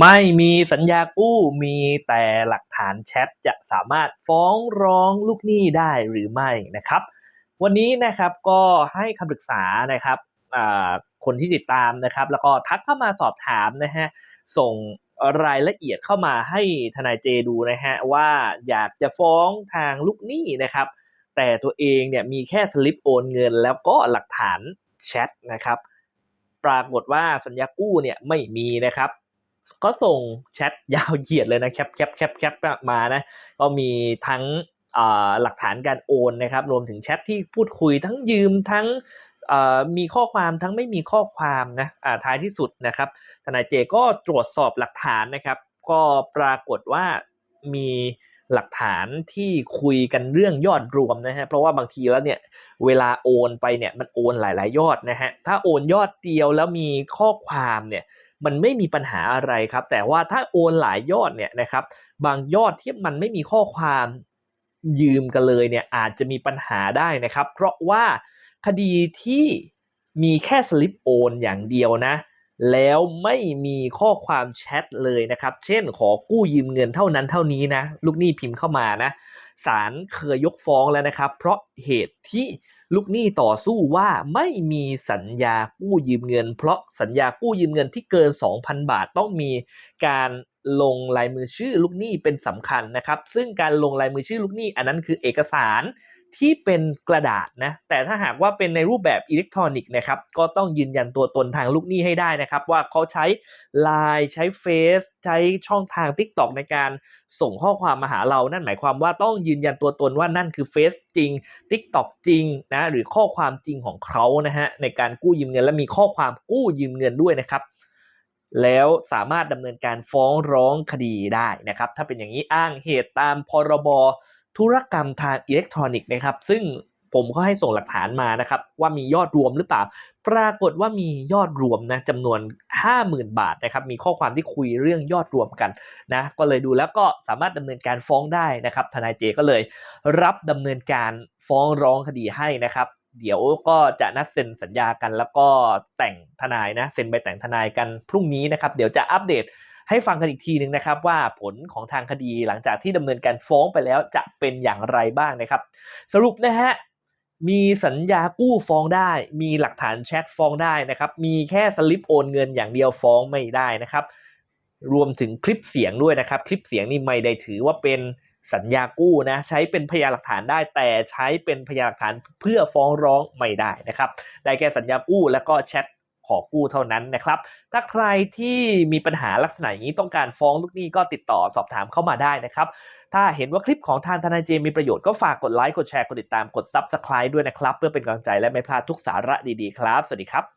ไม่มีสัญญากู้มีแต่หลักฐานแชทจะสามารถฟ้องร้องลูกหนี้ได้หรือไม่นะครับ วันนี้นะครับก็ให้คำปรึกษานะครับคนที่ติดตามนะครับ แล้วก็ทักเข้ามาสอบถามนะฮะส่งรายละเอียดเข้ามาให้ทนายเจดูนะฮะว่าอยากจะฟ้องทางลูกหนี้นะครับ แต่ตัวเองเนี่ยมีแค่สลิปโอนเงิน แล้วก็หลักฐานแชทนะครับ ปรากฏว่าสัญญากู้เนี่ยไม่มีนะครับ ก็ส่งแชทยาวเหยียดเลยนะแคปแคปแคปแคปมานะก็มีทั้งหลักฐานการโอนนะครับ รวมถึงแชทที่พูดคุยทั้งยืมทั้งมีข้อความทั้งไม่มีข้อความนะท้ายที่สุดนะครับทนายเจก็ตรวจสอบหลักฐานนะครับ ก็ปรากฏว่ามีหลักฐานที่คุยกันเรื่องยอดรวมนะฮะเพราะว่าบางทีแล้วเนี่ยเวลาโอนไปเนี่ยมันโอนหลาย ๆ ยอดนะฮะถ้าโอนยอดเดียวแล้วมีข้อความเนี่ย มันไม่มีปัญหาอะไรครับ แต่ว่าถ้าโอนหลายยอดเนี่ยนะครับ บางยอดที่มันไม่มีข้อความยืมกันเลยเนี่ยอาจจะมีปัญหาได้นะครับ เพราะว่าคดีที่มีแค่สลิปโอนอย่างเดียวนะ แล้วไม่มีข้อความแชทเลยนะครับ เช่นขอกู้ยืมเงินเท่านั้นเท่านี้นะ ลูกหนี้พิมพ์เข้ามานะศาลเคยยกฟ้องแล้วนะครับ เพราะเหตุที่ ลูกหนี้ต่อสู้ว่าไม่มีสัญญากู้ยืมเงิน เพราะสัญญากู้ยืมเงินที่เกิน 2,000 บาทต้องมีการลงลายมือชื่อลูกหนี้เป็นสำคัญนะครับ ซึ่งการลงลายมือชื่อลูกหนี้ อันนั้นคือเอกสาร ที่เป็นกระดาษนะแต่ถ้าหากว่าเป็นในรูปแบบอิเล็กทรอนิกส์นะครับก็ต้องยืนยันตัวตนทางลูกหนี้ให้ได้นะครับ ว่าเขาใช้ Line ใช้เฟซใช้ช่องทาง TikTok ในการส่งข้อความมาหาเรา นั่นหมายความว่าต้องยืนยันตัวตนว่านั่นคือเฟซจริง TikTok จริงนะหรือข้อความจริงของเขานะฮะในการกู้ยืมเงินและมีข้อความกู้ยืมเงินด้วยนะครับแล้วสามารถดำเนินการฟ้องร้องคดีได้นะครับ ถ้าเป็นอย่างนี้อ้างเหตุตามพรบ ธุรกรรมทางอิเล็กทรอนิกส์นะครับ ซึ่งผมก็ให้ส่งหลักฐานมานะครับ ว่ามียอดรวมหรือเปล่า ปรากฏว่ามียอดรวมนะจำนวน 50,000 บาทนะครับ มีข้อความที่คุยเรื่องยอดรวมกันนะ ก็เลยดูแล้วก็สามารถดำเนินการฟ้องได้นะครับ ทนายเจก็เลยรับดำเนินการฟ้องร้องคดีให้นะครับเดี๋ยวก็จะนัดเซ็นสัญญากัน แล้วก็แต่งทนายนะเซ็นใบแต่งทนายกันพรุ่งนี้นะครับ เดี๋ยวจะอัปเดต ให้ฟังกันอีกทีหนึ่งนะครับว่าผลของทางคดีหลังจากที่ดำเนินการฟ้องไปแล้วจะเป็นอย่างไรบ้างนะครับ สรุปนะฮะมีสัญญากู้ฟ้องได้ มีหลักฐานแชทฟ้องได้นะครับ มีแค่สลิปโอนเงินอย่างเดียวฟ้องไม่ได้นะครับ รวมถึงคลิปเสียงด้วยนะครับ คลิปเสียงนี่ไม่ได้ถือว่าเป็นสัญญากู้นะใช้เป็นพยานหลักฐานได้ แต่ใช้เป็นพยานหลักฐานเพื่อฟ้องร้องไม่ได้นะครับ ได้แค่สัญญากู้แล้วก็แชท ขอกู้เท่านั้นนะครับ ถ้าใครที่มีปัญหาลักษณะอย่างนี้ต้องการฟ้องลูกหนี้ก็ติดต่อสอบถามเข้ามาได้นะครับ ถ้าเห็นว่าคลิปของทางทนายเจมมีประโยชน์ก็ฝากกดไลค์กดแชร์กดติดตามกด Subscribe ด้วยนะครับ เพื่อเป็นกำลังใจและไม่พลาดทุกสาระดีๆครับ สวัสดีครับ